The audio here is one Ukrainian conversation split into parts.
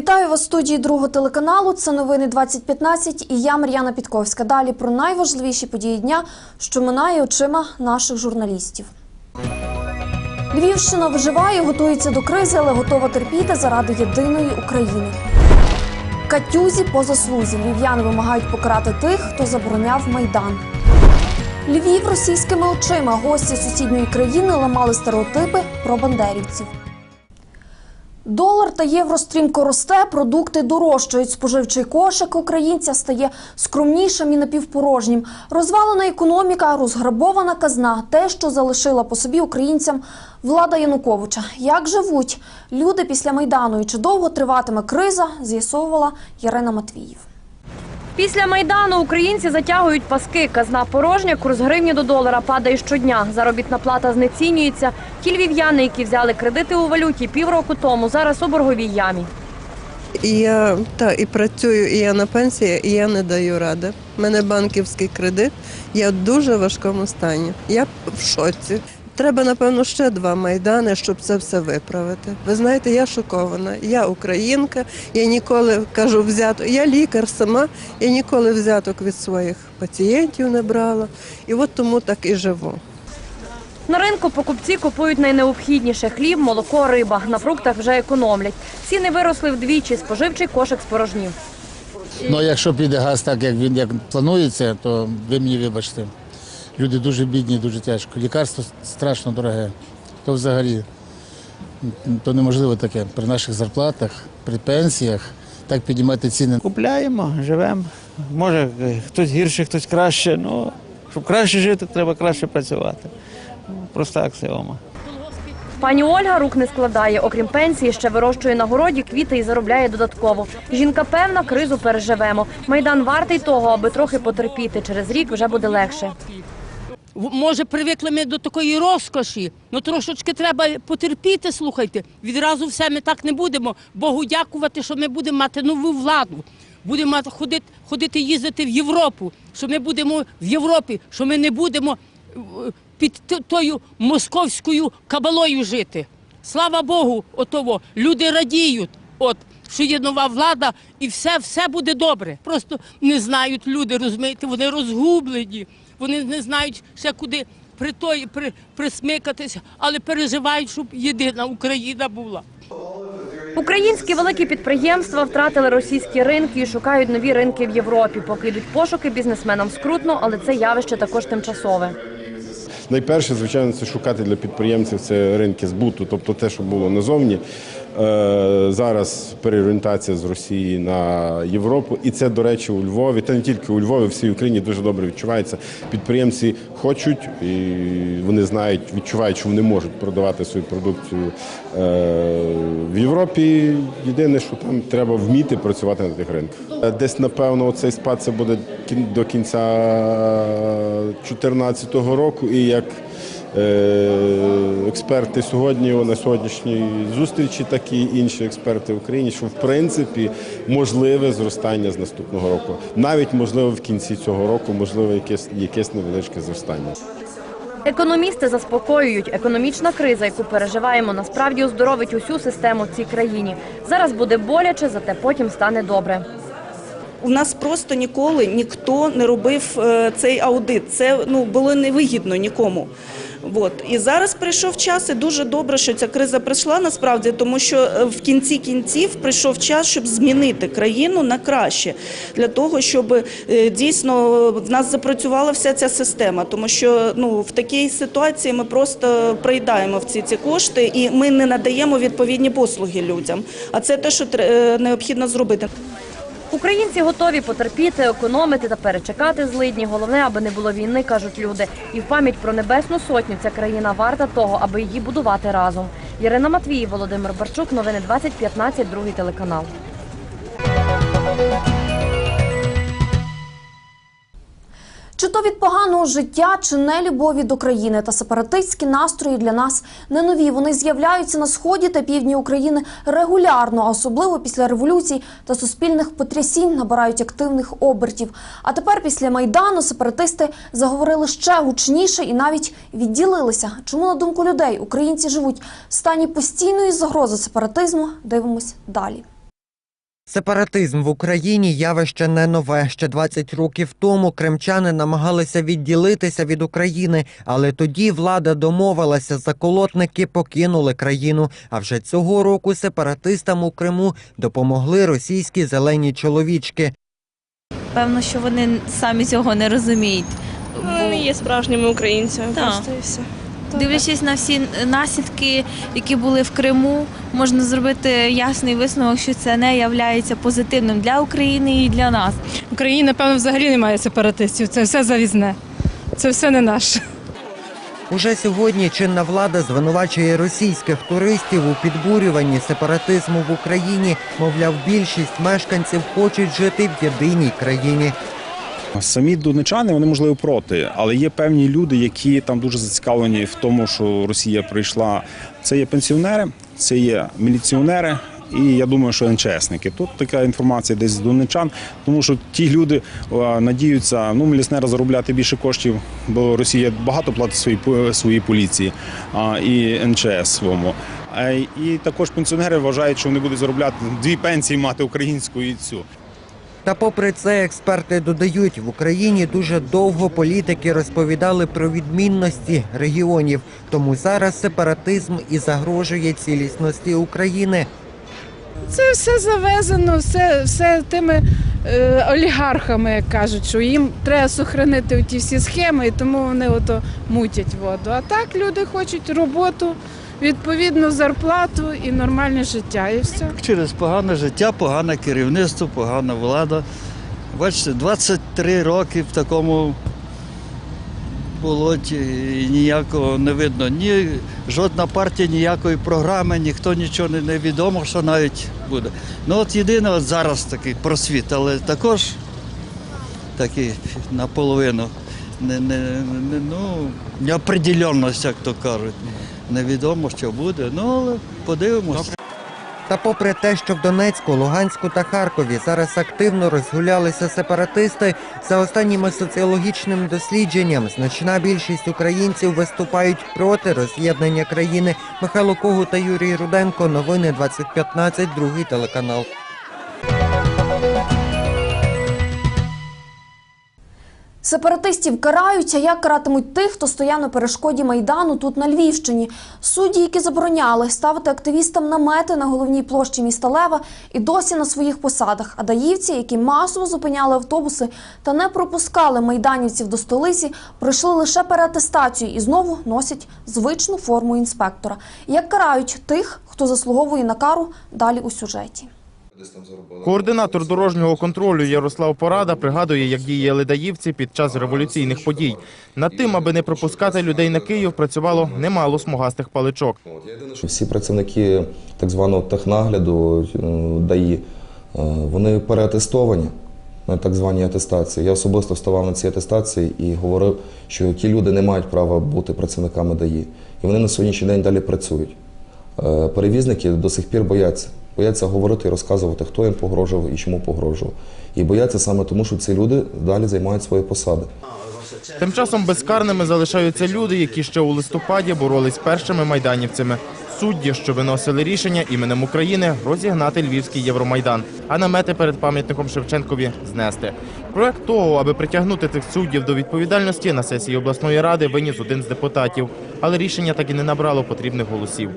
Вітаю вас в студії другого телеканалу. Це новини 2015 і я Мар'яна Підковська. Далі про найважливіші події дня, що минає очима наших журналістів. Львівщина виживає, готується до кризи, але готова терпіти заради єдиної України. Катюзі по заслузі. Львів'яни вимагають покарати тих, хто забороняв майдан. Львів російськими очима. Гості сусідньої країни ламали стереотипи про бандерівців. Долар та євро стрімко росте, продукти дорожчають. Споживчий кошик українця стає скромнішим і напівпорожнім. Розвалена економіка, розграбована казна те, що залишила по собі українцям влада Януковича. Як живуть люди після майдану і чи довго триватиме криза, з'ясовувала Ярина Матвіїв. Після майдану українці затягують паски. Казна порожня, курс гривні до долара падає щодня. Заробітна плата знецінюється. Ті львів'яни, які взяли кредити у валюті півроку тому, зараз у борговій ямі. Я та і працюю, і я на пенсії, і я не даю ради. У мене банківський кредит. Я в дуже важкому стані. Я в шоці. Треба, напевно, ще два майдани, щоб це все виправити. Ви знаєте, я шокована. Я українка, я ніколи кажу взято. Я лікар сама, я ніколи взяток від своїх пацієнтів не брала. І от тому так і живу. На ринку покупці купують найнеобхідніше – хліб, молоко, риба. На фруктах вже економлять. Ціни виросли вдвічі, споживчий кошик спорожнів. Ну, якщо піде газ так, як він як планується, то ви мені вибачте. Люди дуже бідні, дуже тяжко. Лікарство страшно дороге. То взагалі то неможливо таке при наших зарплатах, при пенсіях так піднімати ціни. Купляємо, живемо. Може, хтось гірше, хтось краще. Ну, щоб краще жити, треба краще працювати. Ну, Проста аксіома. Пані Ольга рук не складає. Окрім пенсії, ще вирощує на городі квіти і заробляє додатково. Жінка певна, кризу переживемо. Майдан вартий того, аби трохи потерпіти. Через рік вже буде легше. Може, привикли ми до такої розкоші, ну трошечки треба потерпіти, слухайте. Відразу все ми так не будемо. Богу дякувати, що ми будемо мати нову владу. Будемо ходити, ходити їздити в Європу, що ми будемо в Європі, що ми не будемо е, під тою московською кабалою жити. Слава Богу, отово. Люди радіють, от, що є нова влада, і все, все буде добре. Просто не знають люди, розумієте, вони розгублені, вони не знають ще куди при той, при, присмикатися, але переживають, щоб єдина Україна була. Українські великі підприємства втратили російські ринки і шукають нові ринки в Європі. Поки йдуть пошуки бізнесменам скрутно, але це явище також тимчасове. Найперше, звичайно, це шукати для підприємців це ринки збуту, тобто те, що було назовні. Е, Зараз переорієнтація з Росії на Європу, і це, до речі, у Львові, та не тільки у Львові, всій Україні дуже добре відчувається. Підприємці хочуть і вони знають, відчувають, що вони можуть продавати свою продукцію е, в Європі. Єдине, що там треба вміти працювати на тих ринках. Е, Десь, напевно, цей спад це буде до кінця 2014 року. І як е, експерти сьогодні на сьогоднішній зустрічі, так і інші експерти в Україні, що в принципі можливе зростання з наступного року. Навіть можливо в кінці цього року, можливо, якесь якесь невеличке зростання. Економісти заспокоюють, економічна криза, яку переживаємо, насправді оздоровить усю систему в цій країні. Зараз буде боляче, зате потім стане добре. У нас просто ніколи ніхто не робив е, цей аудит. Це ну було невигідно нікому. От і зараз прийшов час, і дуже добре, що ця криза прийшла насправді, тому що е, в кінці кінців прийшов час, щоб змінити країну на краще, для того, щоб е, дійсно в нас запрацювала вся ця система. Тому що ну в такій ситуації ми просто проїдаємо в ці кошти, і ми не надаємо відповідні послуги людям. А це те, що е, необхідно зробити. Українці готові потерпіти, економити та перечекати злидні. Головне, аби не було війни, кажуть люди. І в пам'ять про небесну сотню ця країна варта того, аби її будувати разом. Ірина Матвій, Володимир Барчук, новини 2015, другий телеканал. Чи то від поганого життя, чи не любові до країни та сепаратистські настрої для нас не нові. Вони з'являються на сході та півдні України регулярно, особливо після революцій та суспільних потрясінь набирають активних обертів. А тепер, після майдану, сепаратисти заговорили ще гучніше і навіть відділилися. Чому на думку людей українці живуть в стані постійної загрози сепаратизму? Дивимось далі. Сепаратизм в Україні явище не нове. Ще 20 років тому кримчани намагалися відділитися від України, але тоді влада домовилася, заколотники покинули країну. А вже цього року сепаратистам у Криму допомогли російські зелені чоловічки. Певно, що вони самі цього не розуміють. Вони є справжніми українцями, Так. просто і все. Дивлячись на всі наслідки, які були в Криму, можна зробити ясний висновок, що це не є позитивним для України і для нас. В Україні, напевно, взагалі немає сепаратистів. Це все завізне. Це все не наше. Уже сьогодні чинна влада звинувачує російських туристів у підбурюванні сепаратизму в Україні. Мовляв, більшість мешканців хочуть жити в єдиній країні. Самі донечани вони можливо проти, але є певні люди, які там дуже зацікавлені в тому, що Росія прийшла. Це є пенсіонери, це є міліціонери. І я думаю, що НЧСники. Тут така інформація десь з донечан, тому що ті люди надіються ну, міліснера заробляти більше коштів, бо Росія багато платить своїй своїй поліції а, і НЧС своєму. І також пенсіонери вважають, що вони будуть заробляти дві пенсії мати українську і цю. Та попри це, експерти додають, в Україні дуже довго політики розповідали про відмінності регіонів. Тому зараз сепаратизм і загрожує цілісності України. Це все завезено, все, все тими е, олігархами, як кажуть, що їм треба сохранити ті всі схеми, і тому вони ото мутять воду. А так люди хочуть роботу, відповідну зарплату і нормальне життя, і все. Через погане життя, погане керівництво, погана влада. Бачите, 23 роки в такому болоті і ніякого не видно. Ні, жодна партія ніякої програми, ніхто нічого не, не відомо, що навіть буде. Ну от єдине, от зараз такий просвіт, але також такий наполовину. Не, не, не, ну, неопределенність, як то кажуть. Невідомо, що буде. Ну, але подивимося. Та попри те, що в Донецьку, Луганську та Харкові зараз активно розгулялися сепаратисти, за останніми соціологічним дослідженням значна більшість українців виступають проти роз'єднання країни. Михайло Когу та Юрій Руденко. Новини 2015, другий телеканал. Сепаратистів карають, а як каратимуть тих, хто стояв на перешкоді майдану тут на Львівщині. Судді, які забороняли ставити активістам намети на головній площі міста Лева, і досі на своїх посадах. А даївці, які масово зупиняли автобуси та не пропускали майданівців до столиці, пройшли лише переатестацію і знову носять звичну форму інспектора. Як карають тих, хто заслуговує на кару, далі у сюжеті. Координатор дорожнього контролю Ярослав Порада пригадує, як діяли даївці під час революційних подій. Над тим, аби не пропускати людей на Київ, працювало немало смугастих паличок. Всі працівники так званого технагляду е, ДАІ, е, вони переатестовані на так званій атестації. Я особисто вставав на цій атестації і говорив, що ті люди не мають права бути працівниками ДАІ. І вони на сьогоднішній день далі працюють. Е, Перевізники до сих пір бояться. Бояться говорити і розказувати, хто їм погрожував і чому погрожував. І бояться саме тому, що ці люди далі займають свої посади. Тим часом безкарними залишаються люди, які ще у листопаді боролись першими майданівцями. Судді, що виносили рішення іменем України розігнати львівський Євромайдан, а намети перед пам'ятником Шевченкові знести. Проект того, аби притягнути цих суддів до відповідальності, на сесії обласної ради виніс один з депутатів, але рішення так і не набрало потрібних голосів.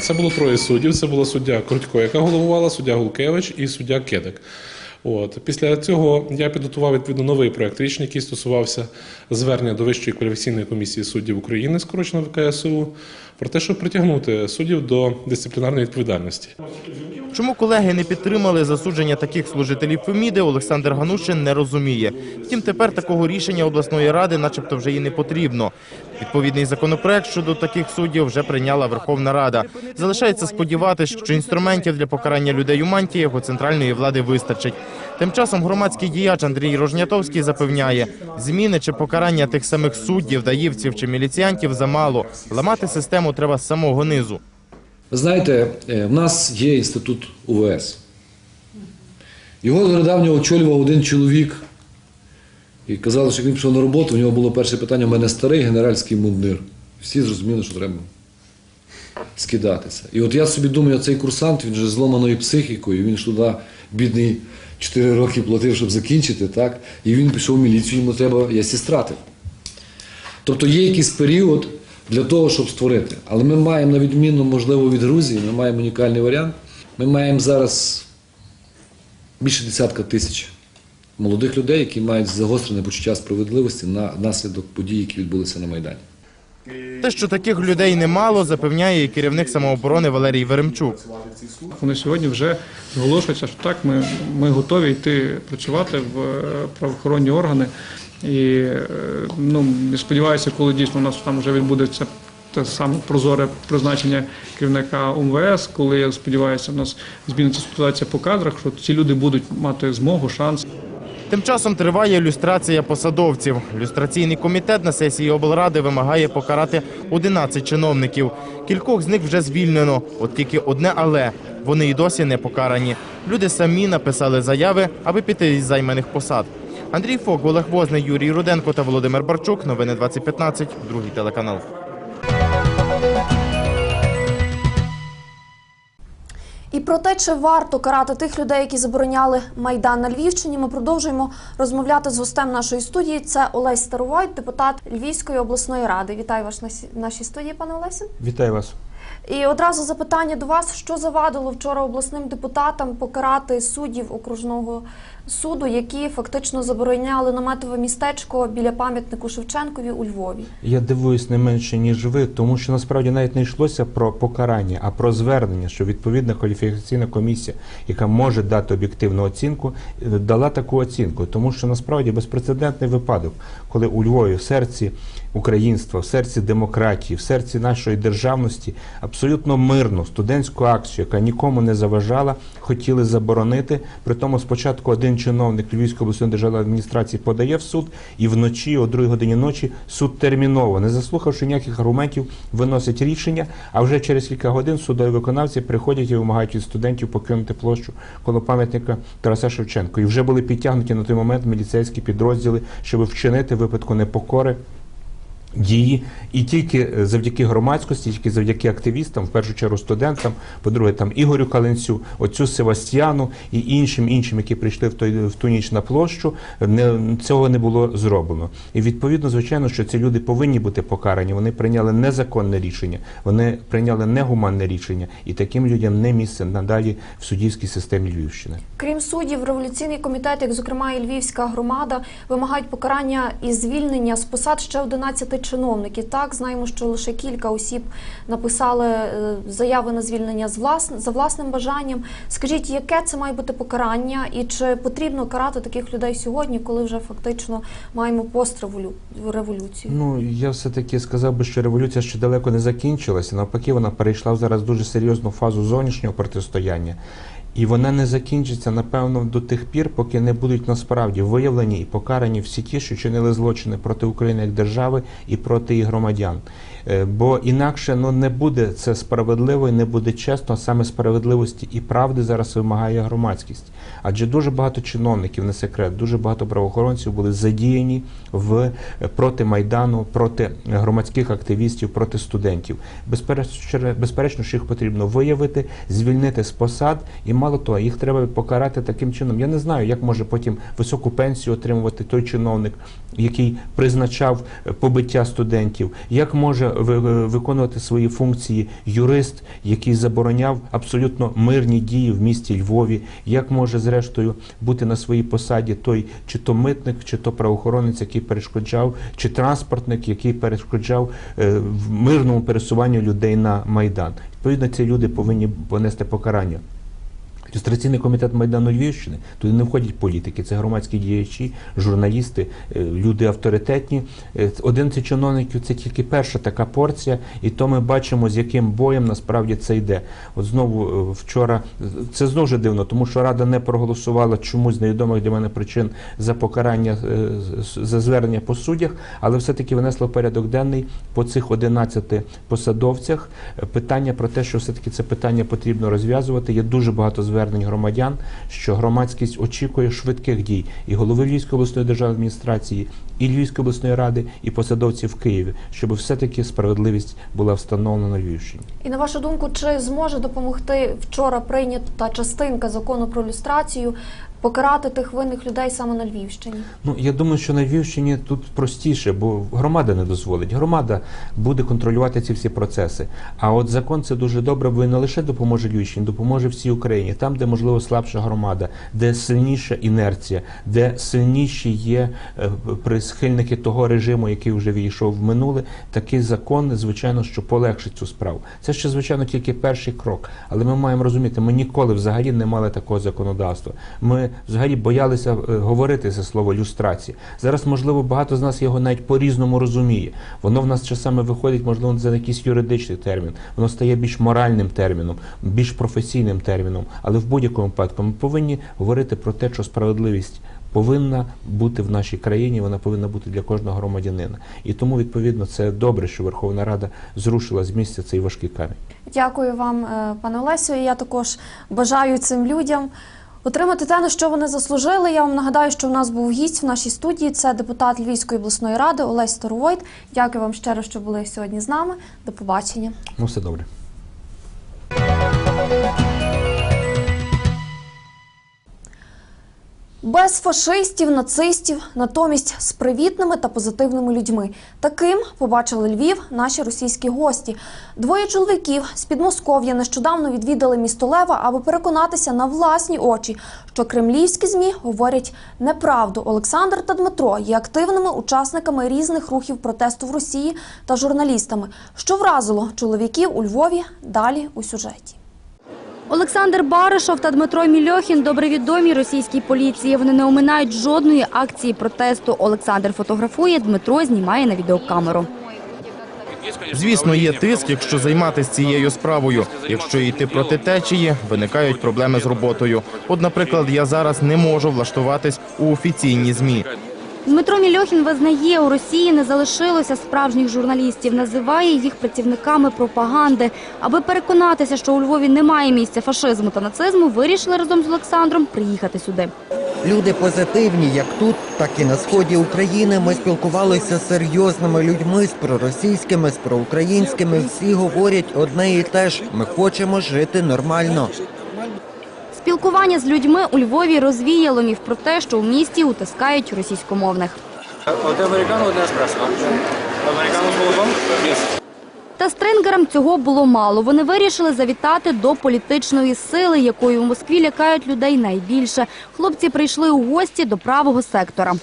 Це було троє суддів. Це була суддя Крутько, яка головувала, суддя Гулкевич і суддя Кедик. От після цього я підготував відповідно новий проект рішення, який стосувався звернення до Вищої кваліфікаційної комісії суддів України, скорочено ВКСУ, про те, щоб притягнути суддів до дисциплінарної відповідальності. Чому колеги не підтримали засудження таких служителів Феміди, Олександр Ганушин не розуміє. Втім, тепер такого рішення обласної ради, начебто, вже і не потрібно. Відповідний законопроект щодо таких суддів вже прийняла Верховна Рада. Залишається сподіватися, що інструментів для покарання людей у мантіях у центральної влади вистачить. Тим часом громадський діяч Андрій Рожнятовський запевняє, зміни чи покарання тих самих суддів, даївців чи міліціянтів замало. Ламати систему треба з самого низу. Ви знаєте, е, в нас є інститут УВС. Його недавно очолював один чоловік. І казали, що він пішов на роботу, у нього було перше питання: у мене старий генеральський мундир. Всі зрозуміли, що треба скидатися. І от я собі думаю, цей курсант, він же зломаною психікою, він ж туди, бідний, 4 роки платив, щоб закінчити, так? І він пішов в міліцію, йому треба, я сестратив. Тобто є якийсь період для того, щоб створити. Але ми маємо, на відміну, можливо, від Грузії, ми маємо унікальний варіант. Ми маємо зараз більше десятка тисяч молодих людей, які мають загострене почуття справедливості на наслідок подій, які відбулися на Майдані. Те, що таких людей немало, запевняє і керівник самооборони Валерій Веремчук. Вони сьогодні вже зголошуються, що так, ми, ми готові йти працювати в е, правоохоронні органи. І е, ну, сподіваюся, коли дійсно у нас там вже відбудеться те саме прозоре призначення керівника УМВС, коли я сподіваюся, у нас зміниться ситуація по кадрах, що ці люди будуть мати змогу, шанс. Тим часом триває люстрація посадовців. Люстраційний комітет на сесії облради вимагає покарати 11 чиновників. Кількох з них вже звільнено. От тільки одне але вони й досі не покарані. Люди самі написали заяви, аби піти із займаних посад. Андрій Фок, Олег Возний, Юрій Руденко та Володимир Барчук. Новини 2015, другий телеканал. І про те, чи варто карати тих людей, які забороняли майдан на Львівщині, ми продовжуємо розмовляти з гостем нашої студії. Це Олесь Старовойт, депутат Львівської обласної ради. Вітаю вас на сі- нашій студії, пане Олесю. Вітаю вас. І одразу запитання до вас: що завадило вчора обласним депутатам покарати суддів окружного суду, які фактично забороняли наметове містечко біля пам'ятнику Шевченкові у Львові? Я дивуюсь не менше, ніж ви, тому що насправді навіть не йшлося про покарання, а про звернення, що відповідна кваліфікаційна комісія, яка може дати об'єктивну оцінку, дала таку оцінку. Тому що насправді безпрецедентний випадок, коли у Львові в серці українства, в серці демократії, в серці нашої державності абсолютно мирну студентську акцію, яка нікому не заважала, хотіли заборонити. При тому спочатку один чиновник Львівської обласної державної адміністрації подає в суд, і вночі, о другій годині ночі, суд терміново, не заслухавши ніяких аргументів, виносить рішення. А вже через кілька годин судові виконавці приходять і вимагають від студентів покинути площу коло пам'ятника Тараса Шевченко. І вже були підтягнуті на той момент міліцейські підрозділи, щоб вчинити випадку непокори. Дії і тільки е, завдяки громадськості, тільки завдяки активістам, в першу чергу студентам, по-друге, там Ігорю Каленцю, оцю Севастьяну і іншим іншим, які прийшли в той в ту ніч на площу, не цього не було зроблено. І відповідно, звичайно, що ці люди повинні бути покарані. Вони прийняли незаконне рішення, вони прийняли негуманне рішення, і таким людям не місце надалі в суддівській системі Львівщини. Крім суддів, революційний комітет, як зокрема і Львівська громада, вимагають покарання і звільнення з посад ще 11 чиновників. Так знаємо, що лише кілька осіб написали е, заяви на звільнення з влас... за власним бажанням. Скажіть, яке це має бути покарання, і чи потрібно карати таких людей сьогодні, коли вже фактично маємо постреволюцію? Ну я все таки сказав би, що революція ще далеко не закінчилася. Навпаки, вона перейшла зараз дуже серйозну фазу зовнішнього протистояння. І вона не закінчиться, напевно, до тих пір, поки не будуть насправді виявлені і покарані всі ті, що чинили злочини проти України як держави і проти її громадян. Е, Бо інакше ну не буде це справедливо і не буде чесно. Саме справедливості і правди зараз вимагає громадськість. Адже дуже багато чиновників, не секрет, дуже багато правоохоронців були задіяні в е, проти майдану, проти громадських активістів, проти студентів. Безперечно, безперечно, що їх потрібно виявити, звільнити з посад, і мало того, їх треба покарати таким чином. Я не знаю, як може потім високу пенсію отримувати той чиновник, який призначав е, побиття студентів, як може виконувати свої функції юрист, який забороняв абсолютно мирні дії в місті Львові, як може зрештою бути на своїй посаді той чи то митник, чи то правоохоронець, який перешкоджав, чи транспортник, який перешкоджав е, в мирному пересуванню людей на майдан. Відповідно, ці люди повинні понести покарання. Люстраційний комітет Майдану Львівщини туди не входять політики, це громадські діячі, журналісти, е, люди авторитетні. Е, 11 чиновників це тільки перша така порція, і то ми бачимо, з яким боєм насправді це йде. От знову е, вчора це знову ж дивно, тому що Рада не проголосувала чомусь невідомих для мене причин за покарання е, за звернення по суддях, але все-таки винесла в порядок денний по цих 11 посадовцях е, питання про те, що все-таки це питання потрібно розв'язувати. Є дуже багато звернень звернень громадян, що громадськість очікує швидких дій і голови Львівської обласної державної адміністрації, і Львівської обласної ради, і посадовців в Києві, щоб все-таки справедливість була встановлена на Львівщині. І на вашу думку, чи зможе допомогти вчора прийнята частинка закону про люстрацію покарати тих винних людей саме на Львівщині? Ну я думаю, що на Львівщині тут простіше, бо громада не дозволить. Громада буде контролювати ці всі процеси. А от закон це дуже добре, бо він не лише допоможе Львівщині, допоможе всій Україні, там, де можливо слабша громада, де сильніша інерція, де сильніші є е, прихильники того режиму, який вже війшов в минуле. Такий закон, звичайно, що полегшить цю справу. Це ще звичайно тільки перший крок. Але ми маємо розуміти, ми ніколи взагалі не мали такого законодавства. Ми взагалі боялися е, говорити це слово люстрація. Зараз, можливо, багато з нас його навіть по-різному розуміє. Воно в нас часами виходить, можливо, за якийсь юридичний термін. Воно стає більш моральним терміном, більш професійним терміном. Але в будь-якому випадку ми повинні говорити про те, що справедливість. Повинна бути в нашій країні, вона повинна бути для кожного громадянина. І тому, відповідно, це добре, що Верховна Рада зрушила з місця цей важкий камінь. Дякую вам, е, пане Олесю. Я також бажаю цим людям отримати те, на що вони заслужили. Я вам нагадаю, що в нас був гість в нашій студії. Це депутат Львівської обласної ради Олесь Старовойт. Дякую вам щиро, що були сьогодні з нами. До побачення. Ну, все добре. Без фашистів, нацистів, натомість з привітними та позитивними людьми. Таким побачили Львів наші російські гості. Двоє чоловіків з Підмосков'я нещодавно відвідали місто Лева, аби переконатися на власні очі, що кремлівські змі говорять неправду. Олександр та Дмитро є активними учасниками різних рухів протесту в Росії та журналістами. Що вразило чоловіків у Львові? Далі у сюжеті. Олександр Баришов та Дмитро Мільохін добре відомі російській поліції. Вони не оминають жодної акції протесту. Олександр фотографує, Дмитро знімає на відеокамеру. Звісно, є тиск, якщо займатися цією справою. Якщо йти проти течії, виникають проблеми з роботою. От, наприклад, я зараз не можу влаштуватись у офіційні змі. Дмитро Мільохін визнає, у Росії не залишилося справжніх журналістів, називає їх працівниками пропаганди. Аби переконатися, що у Львові немає місця фашизму та нацизму, вирішили разом з Олександром приїхати сюди. Люди позитивні, як тут, так і на сході України. Ми спілкувалися з серйозними людьми, з проросійськими, з проукраїнськими. Всі говорять одне і те ж: ми хочемо жити нормально. Спілкування з людьми у Львові розвіяло міф про те, що в місті утискають російськомовних. Американо, еспресо. Американо? Та стрингерам цього було мало. Вони вирішили завітати до політичної сили, якою у Москві лякають людей найбільше. Хлопці прийшли у гості до правого сектора.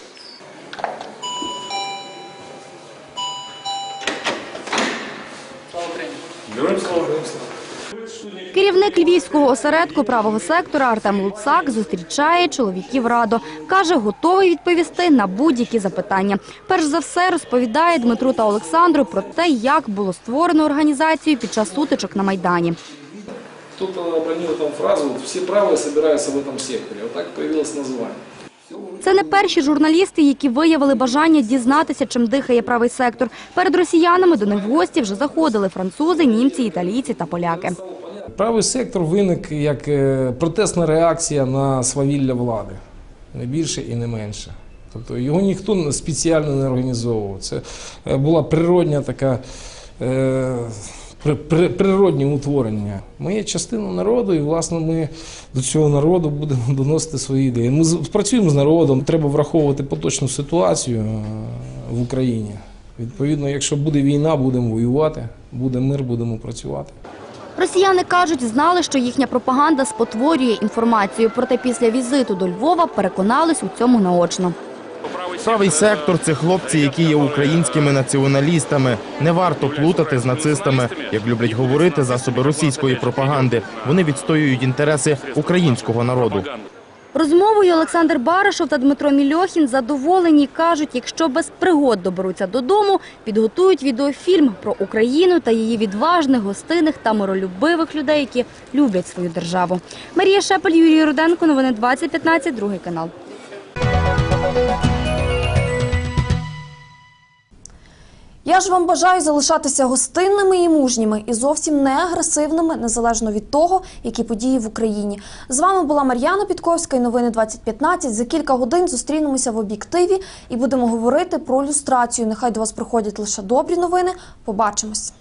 Керівник львівського осередку правого сектора Артем Луцак зустрічає чоловіків радо. Каже, готовий відповісти на будь-які запитання. Перш за все розповідає Дмитру та Олександру про те, як було створено організацію під час сутичок на Майдані. Кто-то обронил там фразу вот, «все правые собираются в этом секторе». Вот так появилось название. Це не перші журналісти, які виявили бажання дізнатися, чим дихає правий сектор. Перед росіянами до них в гості вже заходили французи, німці, італійці та поляки. Правий сектор виник як е, протестна реакція на свавілля влади. Не більше і не менше. Тобто його ніхто спеціально не організовував. Це е, була природня така. е, при- при- Природні утворення. Ми є частиною народу, і власне ми до цього народу будемо доносити свої ідеї. Ми працюємо з народом, треба враховувати поточну ситуацію в Україні. Відповідно, якщо буде війна, будемо воювати, буде мир, будемо працювати. Росіяни кажуть, знали, що їхня пропаганда спотворює інформацію. Проте після візиту до Львова переконались у цьому наочно. Правий сектор це хлопці, які є українськими націоналістами. Не варто плутати з нацистами, як люблять говорити засоби російської пропаганди. Вони відстоюють інтереси українського народу. Розмовою Олександр Баришов та Дмитро Мільохін задоволені. Кажуть, якщо без пригод доберуться додому, підготують відеофільм про Україну та її відважних, гостинних та миролюбивих людей, які люблять свою державу. Марія Шепель, Юрій Руденко, новини 2015, другий канал. Я ж вам бажаю залишатися гостинними і мужніми і зовсім не агресивними, незалежно від того, які події в Україні. З вами була Мар'яна Підковська і новини 2015. За кілька годин зустрінемося в об'єктиві і будемо говорити про люстрацію. Нехай до вас приходять лише добрі новини. Побачимось.